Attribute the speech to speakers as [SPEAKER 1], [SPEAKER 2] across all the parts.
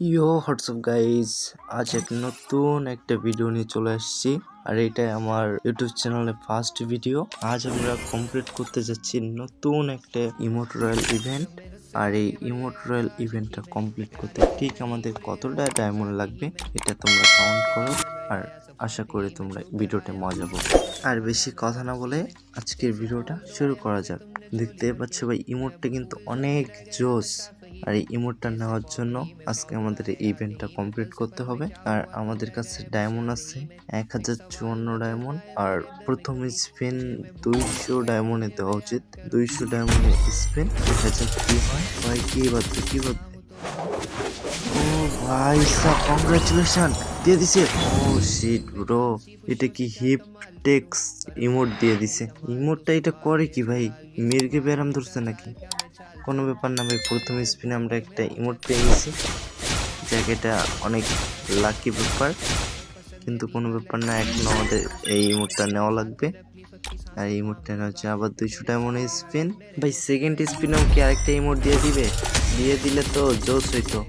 [SPEAKER 1] ইয়ো WhatsApp guys আজ এক নতুন একটা ভিডিও নিয়ে চলে আসছি। আর এটাই আমার ইউটিউব চ্যানেলে ফার্স্ট ভিডিও। আজ আমরা কমপ্লিট করতে যাচ্ছি নতুন একটা ইমোট রয়্যাল ইভেন্ট। আর এই ইমোট রয়্যাল ইভেন্টটা কমপ্লিট করতে ঠিক আমাদের কতটা ডায়মন্ড লাগবে, এটা তোমরা কাউন্ট করো। আর আশা করি তোমরা ভিডিওটা মজা পাবে। আর বেশি কথা না বলে আজকের ভিডিওটা শুরু করা যাক। দেখতে পাচ্ছ ভাই, ইমোটটা কিন্তু অনেক জোস আর এই ইমোটটা নেওয়ার জন্য আজকে আমাদের এই ইভেন্টটা কমপ্লিট করতে হবে। আর আমাদের কাছে ডায়মন্ড আছে, এক হাজার চুয়ান্ন ডায়মন্ড আর প্রথম স্পিন দুইশো ডায়মন্ডে দেওয়া উচিত। দুইশো ডায়মন্ডে স্পিন দেখা যাক কি হয়? ভাই কি বাদবে কি বাদবে ও ভাই সাহ কংগ্রাচুলেশন দিয়ে দিছে। ও শিট ব্রো এটা কি হিপ টেক্স ইমোট দিয়ে দিছে। ইমোটটা এটা করে কি ভাই? মির্গে ব্যারাম ধরছে নাকি? কোনো ব্যাপার না ভাই, প্রথম স্পিনে আমরা একটা ইমোট পেয়ে গেছি। এটা অনেক লাকি ব্যাপার। কিন্তু কোনো ব্যাপার না, এখন আমাদের এই ইমোটটা নেওয়া লাগবে। আর ইমোটটা নেওয়া হচ্ছে আবার দুইশো ডায়মন্ড স্পিন ভাই সেকেন্ড স্পিনেও কি আরেকটা ইমোট দিয়ে দিবে। দিয়ে দিলে তো জোশ হইতো।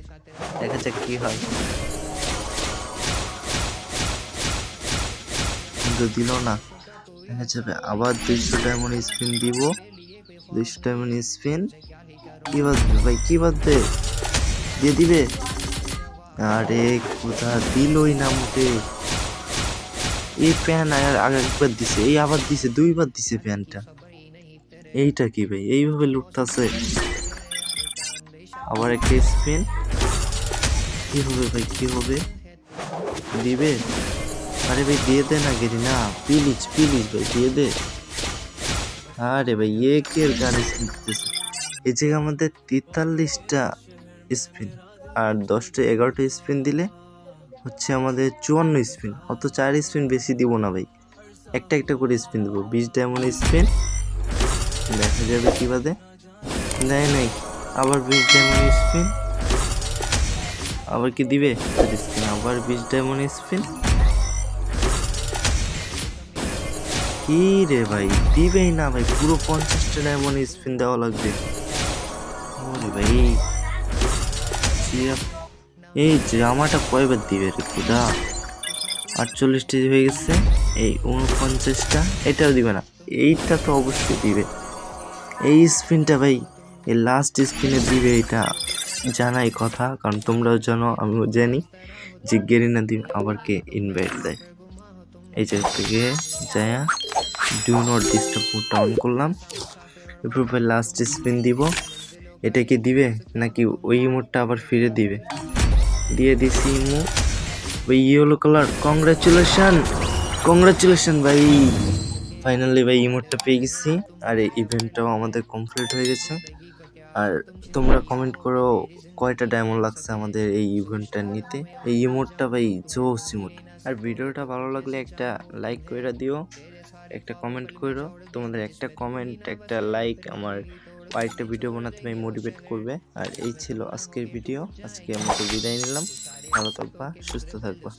[SPEAKER 1] দেখা যাক কি হয়। কিন্তু দিল না। দেখা যাবে আবার দুইশো ডায়মন্ড স্পিন দিব। দুইশো ডায়মন্ড স্পিন কি বাঁধবে ভাই কি বাঁধবে দিয়ে দিবে? আরে, কোথা দিলই না মুখে। এই প্যান আগে একবার দিছে, এই আবার দিছে, দুইবার দিছে প্যানটা এইটা কি ভাই? এইভাবে লুটতাছে। আবার একটা স্পিন কি হবে ভাই, কি হবে? দিবে? আরে ভাই, দিয়ে দে না গেরি, না প্লিজ প্লিজ ভাই, দিয়ে দে। আরে ভাই এ কে গান শুনতেছে এই জায়গায় আমাদের তেতাল্লিশটা স্পিন আর দশটা এগারোটা স্পিন দিলে হচ্ছে আমাদের চুয়ান্ন স্পিন। অত চার স্পিন বেশি দিব না ভাই। একটা একটা করে স্পিন দেবো। বিশ ডায়মন্ড স্পিন। দেখা যাবে কী বাদে? দেয় নাই। আবার বিশ ডায়মন্ড স্পিন। আবার কি দিবে? স্পিন। আবার বিশ ডায়মন্ড স্পিন। কি রে ভাই? দিবেই না ভাই। পুরো পঞ্চাশটা ডায়মন্ড স্পিন দেওয়া লাগবে। ভাই এই। জামাটা কয়বার দিবে রে খুদা আটচল্লিশটা হয়ে গেছে, এই উনপঞ্চাশটা এটাও দিবে না, এইটা তো অবশ্যই দিবে। এই স্পিনটা ভাই, এই লাস্ট স্পিনে দিবে এটা, জানাই কথা, কারণ তোমরাও জানো, আমিও জানি যে গেরিনা দিবে আবার কে ইনভাইট দেয়। এই জায়গা থেকে যায়া ডু নট ডিস্টার্ব মোডটা অন করলাম, এরপর লাস্ট স্পিন দিব। এটা কি দিবে? নাকি ওই ইমোটটা আবার ফিরে দিবে? দিয়ে দিছি ইমো। ওই ইয়েলো কালার কংগ্রাচুলেশন কংগ্রাচুলেশন ভাই! ফাইনালি ভাই, ইমোটটা পেয়ে গেছি। আর এই ইভেন্টটাও আমাদের কমপ্লিট হয়ে গেছে। আর তোমরা কমেন্ট করো, কয়টা ডায়মন্ড লাগছে আমাদের এই ইভেন্টটা নিতে? এই ইমোটটা, ভাই, জোস ইমোট। আর ভিডিওটা ভালো লাগলে একটা লাইক করে দিও, একটা কমেন্ট করো তোমাদের একটা কমেন্ট একটা লাইক আমার আরেকটা ভিডিও বানাতে আমি মোটিভেট করবে। আর এই ছিল আজকের ভিডিও আজকে আমাকে বিদায় নিলাম। ভালো থাকবা, সুস্থ থাকবা।